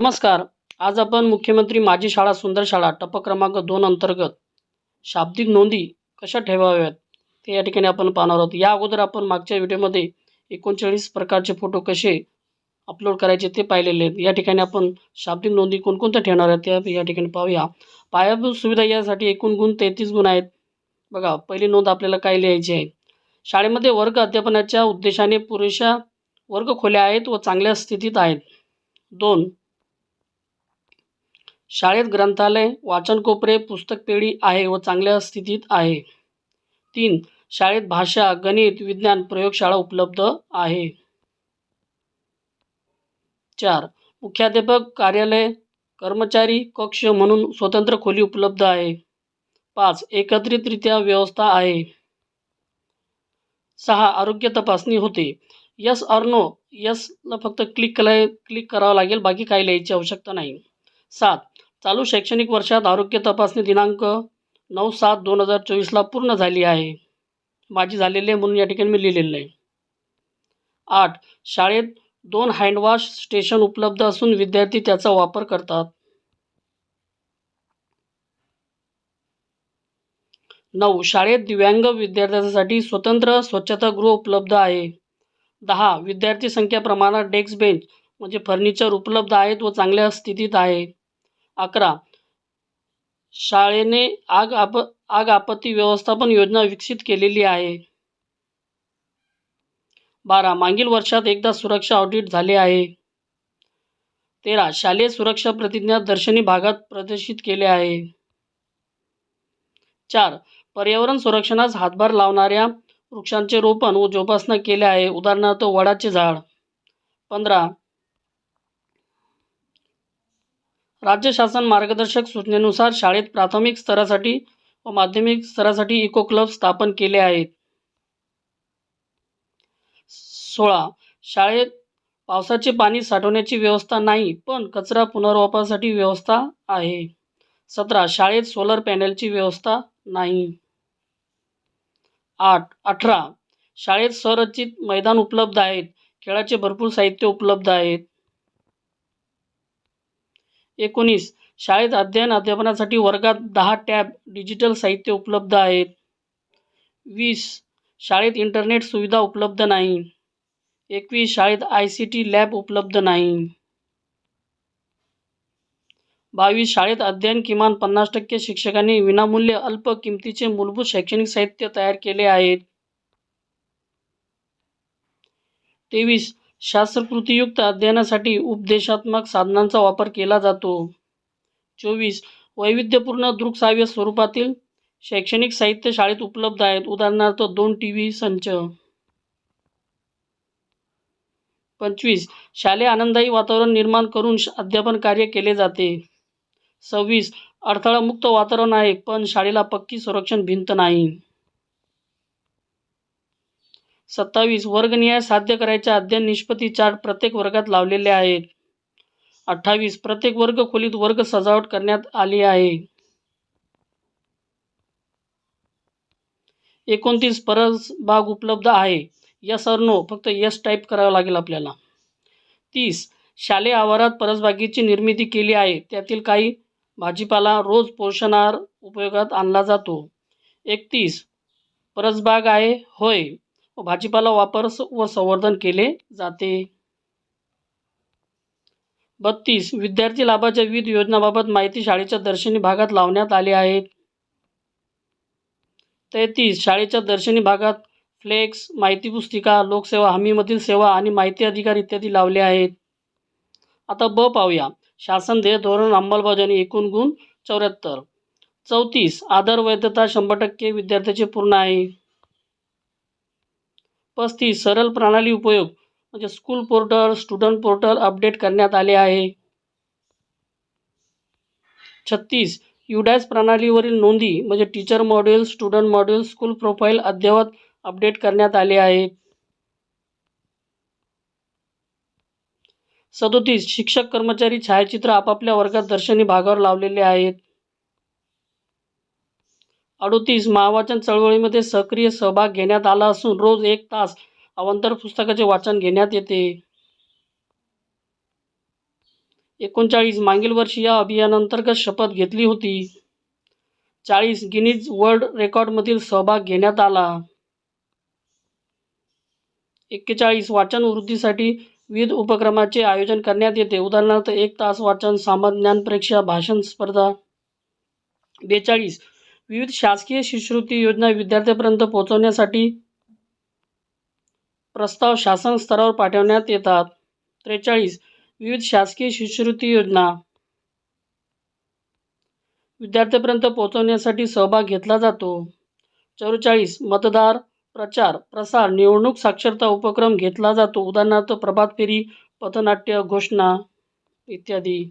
नमस्कार. आज आपण मुख्यमंत्री माझी शाळा सुंदर शाळा टप क्रमांक दोन अंतर्गत शाब्दिक नोंदी कशा ठेवाव्यात ते या ठिकाणी आपण पाहणार आहोत. या अगोदर आपण मागच्या व्हिडिओमध्ये एकोणचाळीस प्रकारचे फोटो कसे अपलोड करायचे ते पाहिलेले आहेत. या ठिकाणी आपण शाब्दिक नोंदी कोणकोणत्या ठेवणार आहेत त्या या ठिकाणी पाहूया. पायाभूत सुविधा यासाठी एकूण गुण तेहतीस गुण आहेत. बघा पहिली नोंद आपल्याला काय लिहायची आहे? शाळेमध्ये वर्ग अध्यापनाच्या उद्देशाने पुरेशा वर्ग खोल्या आहेत व चांगल्या स्थितीत आहेत. दोन शाळेत ग्रंथालय वाचन कोपरे पुस्तक पेढी आहे व चांगल्या स्थितीत आहे. तीन शाळेत भाषा गणित विज्ञान प्रयोगशाळा उपलब्ध आहे. चार मुख्याध्यापक कार्यालय कर्मचारी कक्ष म्हणून स्वतंत्र खोली उपलब्ध आहे. पाच एकत्रितरित्या व्यवस्था आहे. सहा आरोग्य तपासणी होते. यस ऑर नो यसला फक्त क्लिक करा क्लिक करावं लागेल बाकी काही लिहायची आवश्यकता नाही. सात चालू शैक्षणिक वर्षात आरोग्य तपासणी दिनांक नऊ सात दोन हजार चोवीसला पूर्ण झाली आहे. माझी झालेली आहे म्हणून या ठिकाणी मी लिहिलेलं आहे आठ शाळेत दोन हँडवॉश स्टेशन उपलब्ध असून विद्यार्थी त्याचा वापर करतात. नऊ शाळेत दिव्यांग विद्यार्थ्यांसाठी स्वतंत्र स्वच्छतागृह उपलब्ध आहे. दहा विद्यार्थी संख्या प्रमाणात डेस्क बेंच म्हणजे फर्निचर उपलब्ध आहेत व चांगल्या स्थितीत आहे. अकरा. शाळेने आग आप आग आपत्ती व्यवस्थापन योजना विकसित केलेली आहे. बारा. मागील वर्षात एकदा सुरक्षा ऑडिट झाले आहे. तेरा. शालेय सुरक्षा प्रतिज्ञा दर्शनी भागात प्रदर्शित केले आहे. चार. पर्यावरण संरक्षणास हातभार लावणाऱ्या वृक्षांचे रोपण व जोपासना केले आहे. उदाहरणार्थ वडाचे झाड. पंधरा. राज्य शासन मार्गदर्शक सूचनेनुसार शाळेत प्राथमिक स्तरासाठी व माध्यमिक स्तरासाठी इको क्लब स्थापन केले आहेत. सोळा. शाळेत पावसाचे पाणी साठवण्याची व्यवस्था नाही पण कचरा पुनर्वापरासाठी व्यवस्था आहे. सतरा. शाळेत सोलर पॅनेलची व्यवस्था नाही. आठ. अठरा. शाळेत संरचित मैदान उपलब्ध आहेत. खेळाचे भरपूर साहित्य उपलब्ध आहेत. एकोणीस. शाळेत अध्ययन अध्यापनासाठी वर्गात दहा टॅब डिजिटल साहित्य उपलब्ध आहेत. वीस. शाळेत इंटरनेट सुविधा उपलब्ध नाही. एकवीस. शाळेत आय सी टी लॅब उपलब्ध नाही. बावीस. शाळेत अध्ययन किमान पन्नास टक्के शिक्षकांनी विनामूल्य अल्प किमतीचे मूलभूत शैक्षणिक साहित्य तयार केले आहेत. तेवीस. शास्त्रकृतीयुक्त अध्ययनासाठी उपदेशात्मक साधनांचा वापर केला जातो. चोवीस. वैविध्यपूर्ण दृकसाव्य स्वरूपातील शैक्षणिक साहित्य शाळेत उपलब्ध आहेत. उदाहरणार्थ दोन टी व्ही संच. पंचवीस. शालेय आनंददायी वातावरण निर्माण करून श- अध्यापन कार्य केले जाते. सव्वीस. अडथळामुक्त वातावरण आहे पण शाळेला पक्की संरक्षण भिंत नाही. सत्तावीस वर्गनिहाय साध्य करायच्या अध्ययन निष्पत्ती चार्ट प्रत्येक वर्गात लावलेले आहेत. अठ्ठावीस प्रत्येक वर्ग खोलीत वर्ग सजावट करण्यात आली आहे. एकोणतीस परस बाग उपलब्ध आहे. यस और नो फक्त यस टाईप करावं लागेल आपल्याला. तीस शालेय आवारात परसबागेची निर्मिती केली आहे. त्यातील काही भाजीपाला रोज पोषणाहार उपयोगात आणला जातो. एकतीस परसबाग आहे. होय. व भाजीपाला वापर व संवर्धन केले जाते. बत्तीस. विद्यार्थी लाभाच्या विविध योजनाबाबत माहिती शाळेच्या दर्शनी भागात लावण्यात आली आहे. तेहतीस. शाळेच्या दर्शनी भागात फ्लेक्स माहिती पुस्तिका लोकसेवा हमीमधील सेवा आणि माहिती अधिकार इत्यादी लावले आहेत. आता ब पाहूया. शासन ध्येय धोरण अंमलबजावणी एकूण गुण चौऱ्याहत्तर. चौतीस. आधार वैधता शंभर टक्के विद्यार्थ्याचे पूर्ण आहे. पस्तीस सरळ प्रणाली उपयोग म्हणजे school portal student portal update करण्यात आले आहे. छत्तीस युडॅस प्रणालीवरील नोंदी म्हणजे teacher module student module school profile अद्ययावत अपडेट करण्यात आले आहे. सदोतीस शिक्षक कर्मचारी छायाचित्र आपापल्या वर्गात दर्शनी भागावर लावलेले आहेत. अडोतीस महावाचन चळवळीमध्ये सक्रिय सहभाग घेण्यात आला असून रोज एक तास अवांतर पुस्तकाचे वाचन घेण्यात येते. एकोणचाळीस मागील वर्षी या अभियानांतर्गत शपथ घेतली होती. चाळीस गिनीज वर्ल्ड रेकॉर्डमधील सहभाग घेण्यात आला. एक्केचाळीस वाचन वृद्धीसाठी विविध उपक्रमाचे आयोजन करण्यात येते. उदाहरणार्थ एक तास वाचन सामान्य ज्ञान परीक्षा भाषण स्पर्धा. बेचाळीस विविध शासकीय शिष्यवृत्ती योजना विद्यार्थ्यांपर्यंत पोहोचवण्यासाठी प्रस्ताव शासन स्तरावर पाठवण्यात येतात. त्रेचाळीस. विविध शासकीय शिष्यवृत्ती योजना विद्यार्थ्यांपर्यंत पोहोचवण्यासाठी सहभाग घेतला जातो. चौवेचाळीस. मतदार प्रचार प्रसार निवडणूक साक्षरता उपक्रम घेतला जातो. उदाहरणार्थ प्रभात फेरी पथनाट्य घोषणा इत्यादी.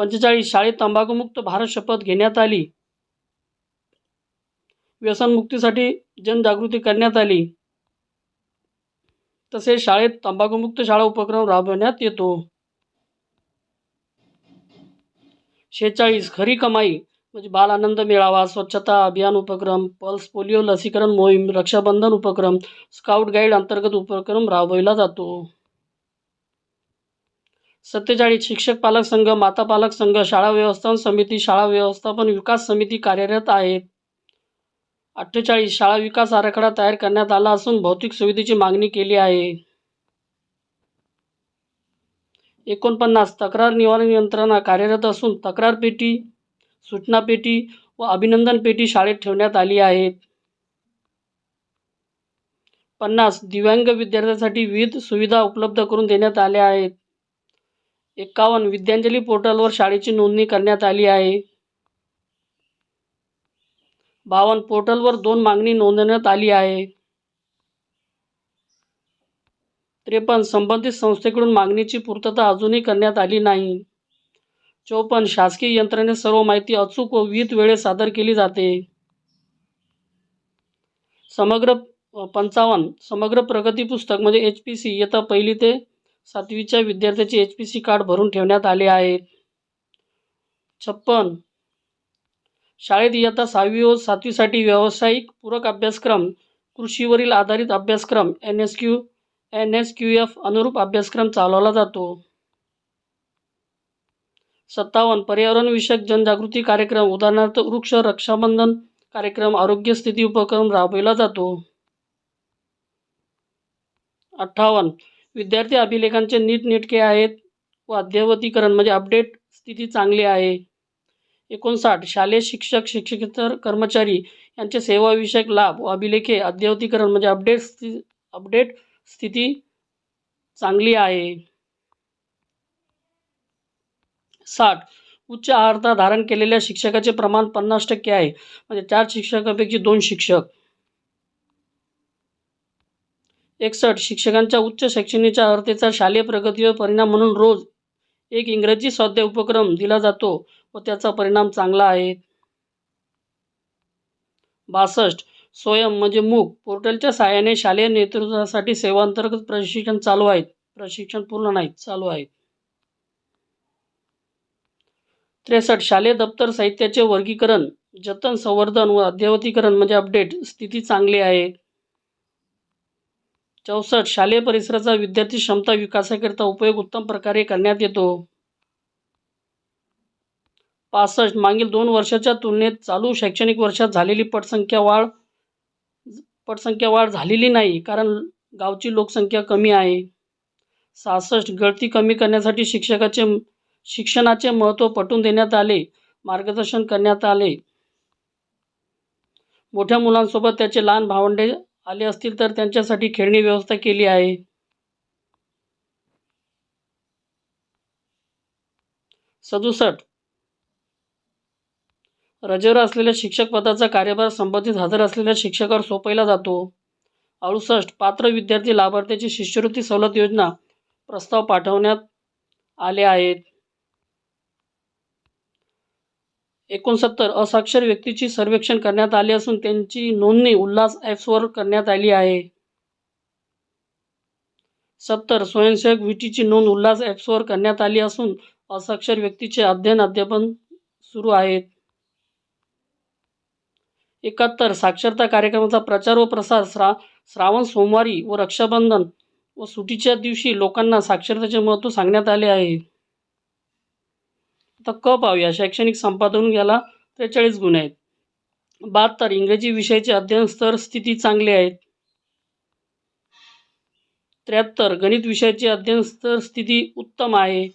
पंचेचाळीस शाळेत तंबाखूमुक्त भारत शपथ घेण्यात आली. व्यसनमुक्तीसाठी जनजागृती करण्यात आली. तसेच शाळेत तंबाखूमुक्त शाळा उपक्रम राबवण्यात येतो. शेहेचाळीस खरी कमाई म्हणजे बाल आनंद मेळावा स्वच्छता अभियान उपक्रम पल्स पोलिओ लसीकरण मोहीम रक्षाबंधन उपक्रम स्काउट गाईड अंतर्गत उपक्रम राबविला जातो. सत्तेचाळीस शिक्षक पालक संघ माता पालक संघ शाळा व्यवस्थापन समिती शाळा व्यवस्थापन विकास समिती कार्यरत आहेत. अठ्ठेचाळीस शाळा विकास आराखडा तयार करण्यात आला असून भौतिक सुविधेची मागणी केली आहे. एकोणपन्नास तक्रार निवारण यंत्रणा कार्यरत असून तक्रार पेटी सूचना पेटी व अभिनंदन पेटी शाळेत ठेवण्यात आली आहेत. पन्नास दिव्यांग विद्यार्थ्यांसाठी विविध सुविधा उपलब्ध करून देण्यात आल्या आहेत. एकावन्न. विद्यांजली पोर्टलवर शाळेची नोंदणी करण्यात आली आहे. बावन्न. पोर्टलवर दोन मागणी नोंदवण्यात आली आहे. त्रेपन्न. संबंधित संस्थेकडून मागणीची पूर्तता अजूनही करण्यात आली नाही. चोपन्न. शासकीय यंत्रणेत सर्व माहिती अचूक व विहित वेळेत सादर केली जाते. समग्र पंचावन्न. समग्र प्रगती पुस्तक म्हणजे एच पी सी इयत्ता पहिली ते सातवीच्या विद्यार्थ्याचे एच पी सी कार्ड भरून ठेवण्यात आले आहेत छप्पन. शाळेत इयत्ता सहावी व सातवीसाठी व्यावसायिक पूरक अभ्यासक्रम कृषीवरील आधारित अभ्यासक्रम N S Q N S Q F अनुरूप अभ्यासक्रम चालवला जातो. सत्तावन्न. पर्यावरणविषयक जनजागृती कार्यक्रम उदाहरणार्थ वृक्ष रक्षाबंधन कार्यक्रम आरोग्य स्थिती उपक्रम राबविला जातो. अठ्ठावन्न. विद्यार्थी अभिलेखांचे नीटनेटके आहेत व अद्ययावतीकरण म्हणजे अपडेट स्थिती चांगली आहे. एकोणसाठ शालेय शिक्षक शिक्षकेतर कर्मचारी यांचे सेवाविषयक लाभ व अभिलेखे अद्ययावतीकरण म्हणजे अपडेट स्थिती अपडेट स्थिती चांगली आहे. साठ उच्च आहारता धारण केलेल्या शिक्षकाचे प्रमाण पन्नास टक्के आहे. म्हणजे चार शिक्षकापैकी दोन शिक्षक. एकसष्ट शिक्षकांच्या उच्च शैक्षणिकच्या अर्हतेचा शालेय प्रगतीवर परिणाम म्हणून रोज एक इंग्रजी स्वाध्याय उपक्रम दिला जातो व त्याचा परिणाम चांगला आहे. बासष्ट स्वयं म्हणजे मूक. पोर्टलच्या सहाय्याने शालेय नेतृत्वासाठी सेवांतर्गत प्रशिक्षण चालू आहेत. प्रशिक्षण पूर्ण नाहीत चालू आहेत. त्रेसष्ट शालेय दप्तर साहित्याचे वर्गीकरण जतन संवर्धन व अद्ययावतीकरण म्हणजे अपडेट. स्थिती चांगली आहे. चौसष्ट. शालेय परिसराचा विद्यार्थी क्षमता विकासाकरिता उपयोग उत्तम प्रकारे करण्यात येतो. पासष्ट. मागील दोन वर्षाच्या तुलनेत चालू शैक्षणिक वर्षात झालेली पटसंख्या वाढ पटसंख्या वाढ झालेली नाही कारण गावची लोकसंख्या कमी आहे. सहासष्ट. गळती कमी करण्यासाठी शिक्षकाचे शिक्षणाचे महत्त्व पटवून देण्यात आले मार्गदर्शन करण्यात आले. मोठ्या मुलांसोबत त्याचे लहान भावंडे आले असतील तर त्यांच्यासाठी खेळणी व्यवस्था केली आहे. सदुसष्ट. रजेवर असलेल्या शिक्षक पदाचा कार्यभार संबंधित हजर असलेल्या शिक्षकावर सोपवला जातो. अडुसष्ट. पात्र विद्यार्थी लाभार्थ्याची शिष्यवृत्ती सवलत योजना प्रस्ताव पाठवण्यात आले आहेत. एकोणसत्तर असाक्षर व्यक्तीची सर्वेक्षण करण्यात आले असून त्यांची नोंदणी उल्हास ॲप्सवर करण्यात आली आहे. सत्तर स्वयंसेवक विटीची नोंद उल्हास ॲप्सवर करण्यात आली असून असाक्षर व्यक्तीचे अध्ययन अध्यापन सुरू आहेत. एकाहत्तर साक्षरता कार्यक्रमाचा प्रचार व प्रसार श्रा श्रावण सोमवारी व रक्षाबंधन व सुटीच्या दिवशी लोकांना साक्षरतेचे महत्त्व सांगण्यात आले आहे. आता क पाहूया. शैक्षणिक संपादन याला त्रेचाळीस गुण आहेत. बहात्तर इंग्रजी विषयाचे अध्ययन स्तर स्थिती चांगले आहेत. त्र्याहत्तर गणित विषयाचे अध्ययन स्तर स्थिती उत्तम आहे.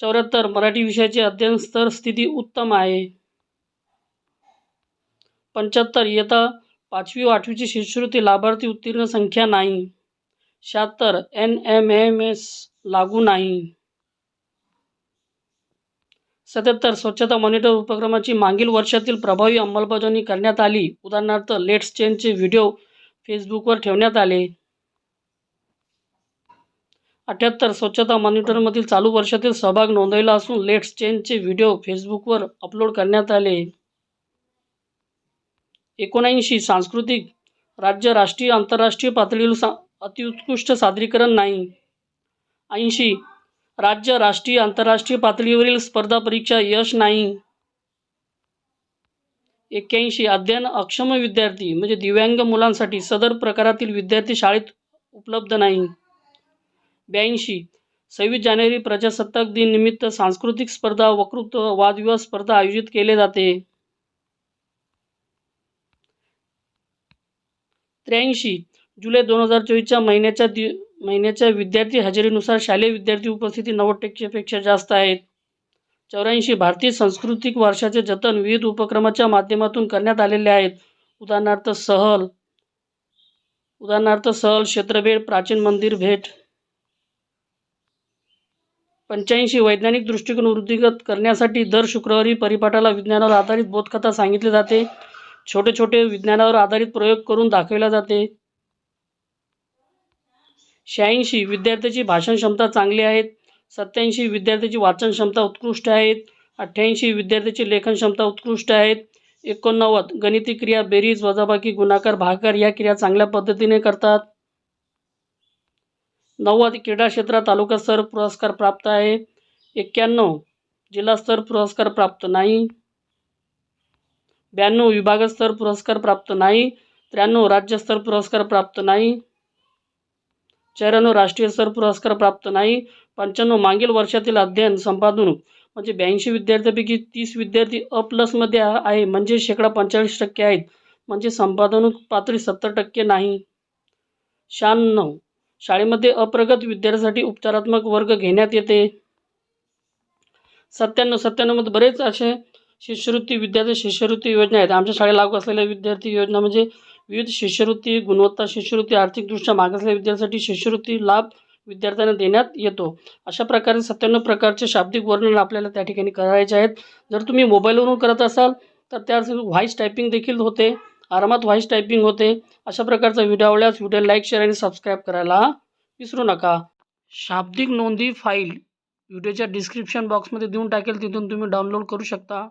चौऱ्याहत्तर मराठी विषयाचे अध्ययन स्तर स्थिती उत्तम आहे. पंच्याहत्तर इयत्ता पाचवी व आठवीची शिष्यवृत्ती लाभार्थी उत्तीर्ण संख्या नाही. शहात्तर एन एम एम एस लागू नाही. सत्याहत्तर स्वच्छता मॉनिटर उपक्रमाची मागील वर्षातील प्रभावी अंमलबजावणी करण्यात आली. उदाहरणार्थ लेट्स चेंजचे व्हिडिओ फेसबुकवर ठेवण्यात आले. अठ्याहत्तर स्वच्छता मॉनिटरमधील चालू वर्षातील सहभाग नोंदवला असून लेट्स चेंजचे व्हिडिओ फेसबुकवर अपलोड करण्यात आले. एकोणऐंशी सांस्कृतिक राज्य राष्ट्रीय आंतरराष्ट्रीय पातळीवर सा अतिउत्कृष्ट सादरीकरण नाही. ऐंशी राज्य राष्ट्रीय आंतरराष्ट्रीय पातळीवरील स्पर्धा परीक्षा यश नाही. एक्क्याऐंशी. अध्ययन अक्षम विद्यार्थी म्हणजे दिव्यांग मुलांसाठी सदर प्रकारातील विद्यार्थी शाळेत उपलब्ध नाही. ब्याऐंशी. सव्वीस जानेवारी प्रजासत्ताक दिन निमित्त सांस्कृतिक स्पर्धा वक्तृत्व वादविवाद स्पर्धा आयोजित केले जाते. त्र्याऐंशी. जुलै दोन हजार चोवीसच्या महिन्याच्या दि महिन्याच्या विद्यार्थी हजेरीनुसार शालेय विद्यार्थी उपस्थिती नव्वद टक्केपेक्षा जास्त आहेत. चौऱ्याऐंशी भारतीय सांस्कृतिक वारशाचे जतन विविध उपक्रमाच्या माध्यमातून करण्यात आलेले आहेत. उदाहरणार्थ सहल उदाहरणार्थ सहल क्षेत्रभेट प्राचीन मंदिर भेट. पंच्याऐंशी वैज्ञानिक दृष्टिकोन वृद्धिगत करण्यासाठी दर शुक्रवारी परिपाठाला विज्ञानावर आधारित बोधकथा सांगितली जाते. छोटे छोटे विज्ञानावर आधारित प्रयोग करून दाखविला जाते. शहाऐंशी विद्यार्थ्याची भाषण क्षमता चांगली आहेत. सत्याऐंशी विद्यार्थ्याची वाचन क्षमता उत्कृष्ट आहेत. अठ्ठ्याऐंशी विद्यार्थ्याची लेखन क्षमता उत्कृष्ट आहेत. एकोणनव्वद गणिती क्रिया बेरीज वजाबाकी गुणाकार भागाकार या क्रिया चांगल्या पद्धतीने करतात. नव्वद क्रीडा क्षेत्रात तालुका स्तर पुरस्कार प्राप्त आहे. एक्क्याण्णव जिल्हास्तर पुरस्कार प्राप्त नाही. ब्याण्णव विभागस्तर पुरस्कार प्राप्त नाही. त्र्याण्णव राज्यस्तर पुरस्कार प्राप्त नाही. चेहऱ्यानं राष्ट्रीय स्तर पुरस्कार प्राप्त नाही. पंच्याण्णव मागील वर्षातील अध्ययन संपादनूक म्हणजे ब्याऐंशी विद्यार्थ्यांपैकी तीस विद्यार्थी अ प्लसमध्ये आहे म्हणजे शेकडा पंचेचाळीस टक्के आहेत. म्हणजे संपादनूक पातळी सत्तर टक्के नाही. शहाण्णव. शाळेमध्ये अप्रगत विद्यार्थ्यासाठी उपचारात्मक वर्ग घेण्यात येते. सत्त्याण्णव सत्त्याण्णवमध्ये बरेच असे शिष्यवृत्ती विद्यार्थी शिष्यवृत्ती योजना आहेत. आमच्या शाळेत लागू असलेल्या विद्यार्थी योजना म्हणजे विविध शिष्यवृत्ती गुणवत्ता शिष्यवृत्ती आर्थिकदृष्ट्या मागासलेल्या विद्यार्थ्यांसाठी शिष्यवृत्ती लाभ विद्यार्थ्यांना देण्यात येतो. अशा प्रकारे सत्त्याण्णव प्रकारचे शाब्दिक वर्णन आपल्याला त्या ठिकाणी करायचे आहेत. जर तुम्ही मोबाईलवरून करत असाल तर त्यासाठी व्हॉईस टायपिंग देखील होते. आरामात व्हॉईस टायपिंग होते. अशा प्रकारचा व्हिडिओ आवडल्यास व्हिडिओ लाईक शेअर आणि सबस्क्राईब करायला विसरू नका. शाब्दिक नोंदी फाईल व्हिडिओच्या डिस्क्रिप्शन बॉक्समध्ये देऊन टाकेल. तिथून तुम्ही डाउनलोड करू शकता.